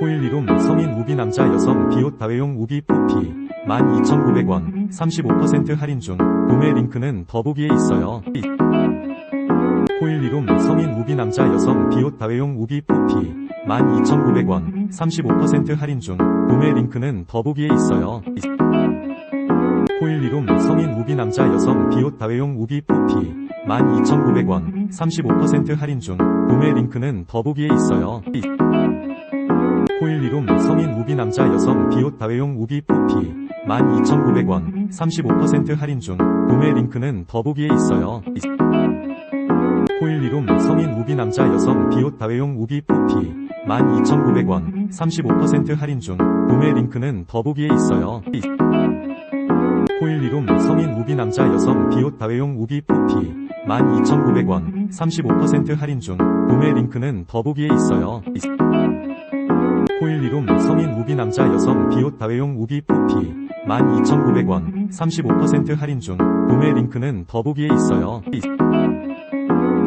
코일리룸 성인 우비 남자 여성 비옷 다회용 우비 포피 12,900원 35% 할인 중 구매 링크는 더보기에 있어요. 코일리룸 성인 우비 남자 여성 비옷 다회용 우비 포피 12,900원 35% 할인 중 구매 링크는 더보기에 있어요. 코일리룸 성인 우비 남자 여성 비옷 다회용 우비 포피 12,900원 35% 할인 중 구매 링크는 더보기에 있어요. 코일리룸 성인 우비 남자 여성 비옷 다회용 우비 포피 12,900원 35% 할인 중 구매 링크는 더보기에 있어요. 코일리룸 성인 우비 남자 여성 비옷 다회용 우비 포피 12,900원 35% 할인 중 구매 링크는 더보기에 있어요. 코일리룸 성인 우비 남자 여성 비옷 다회용 우비 포피 12,900원 35% 할인 중 구매 링크는 더보기에 있어요. 코일리룸 성인 우비 남자 여성 비옷 다회용 우비 포피 12,900원 35% 할인 중 구매 링크는 더보기에 있어요.